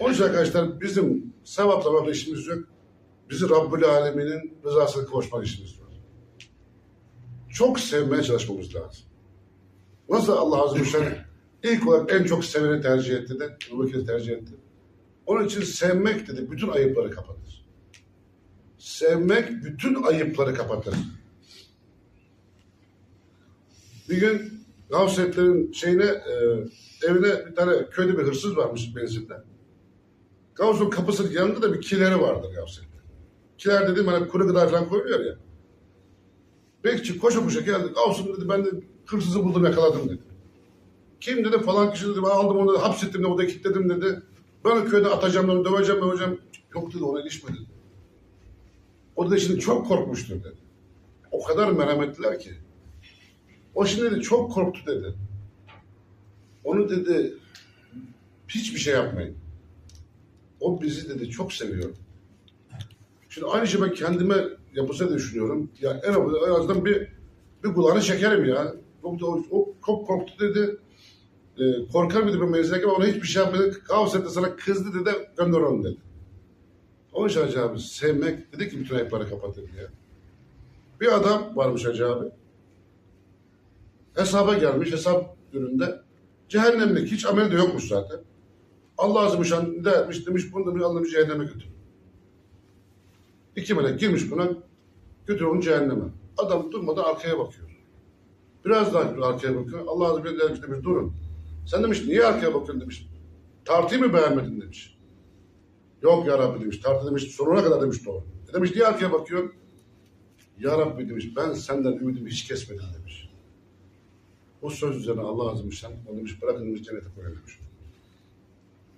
Onun için arkadaşlar bizim sevap sevapla işimiz yok. Bizi Rabbül Alemin'in rızasına kavuşmak işimiz var. Çok sevmeye çalışmamız lazım. Nasıl Allah Azze ve Celle ilk olarak en çok seveni tercih etti de, Ebu tercih etti. Onun için sevmek dedi bütün ayıpları kapatır. Sevmek bütün ayıpları kapatır. Bir gün Gavsetlerin şeyine, e, evine bir tane köyde bir hırsız varmış benzinde. Gavs'un kapısının yanında da bir kileri vardır Gavset'te. Kiler dediğim hani kuru gıda falan koyuyor ya. Bekçi koşa koşa geldi. Gavs'un dedi ben de hırsızı buldum yakaladım dedi. Kim dedi falan kişi dedi ben aldım onu dedi, hapsettim de o da kilitledim dedi. Ben köyde atacağım onu döveceğim döveceğim. Yok dedi ona ilişme dedi. O da şimdi çok korkmuştur dedi. O kadar merhametliler ki. O şimdi dedi çok korktu dedi. Onu dedi hiçbir şey yapmayın. O bizi dedi çok seviyor. Şimdi aynı şey ben kendime yapısa düşünüyorum. Ya en azından, bir bir kulağını çekerim ya. Çok, o, o çok korktu dedi. E, korkar mıydı ben menzile ama ona hiçbir şey yapmadı. Kaos sana kızdı dedi gönder onu dedi. Onun için Hacı abi sevmek dedi ki bütün ayıpları kapatır diye. Bir adam varmış Hacı abi. Hesaba gelmiş hesap gününde. Cehennemlik hiç ameli de yokmuş zaten. Allah azim şan ne etmiş demiş bunu demiş Allah'ım cehenneme götür. İki melek girmiş buna götür onu cehenneme. Adam durmadan arkaya bakıyor. Biraz daha arkaya bakıyor. Allah azim demiş, demiş durun. Sen demiş niye arkaya bakıyorsun demiş. Tartıyı mı beğenmedin demiş. Yok ya Rabbi demiş. Tartı demiş sonuna kadar demiş doğru. E demiş niye arkaya bakıyorsun? Ya Rabbi demiş ben senden ümidimi hiç kesmedim demiş. Bu söz üzerine Allah azim şan o demiş bırakın demiş cennete koyun demiş.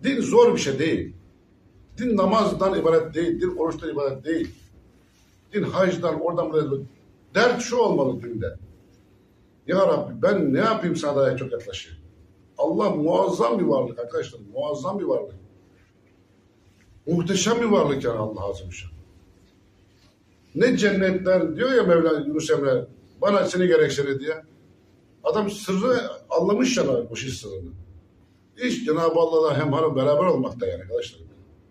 Din zor bir şey değil. Din namazdan ibaret değil. Din oruçtan ibaret değil. Din hacdan oradan buraya dert şu olmalı dinde. Ya Rabbi ben ne yapayım sana daha çok yaklaşayım. Allah muazzam bir varlık arkadaşlar. Muazzam bir varlık. Muhteşem bir varlık yani Allah azim. Ne cennetler diyor ya Mevla Yunus Emre bana seni gereksene diye. Adam sırrı anlamış yani bu şey sırrını. İş Cenab-ı Allah'la hem hanım beraber olmakta yani arkadaşlar.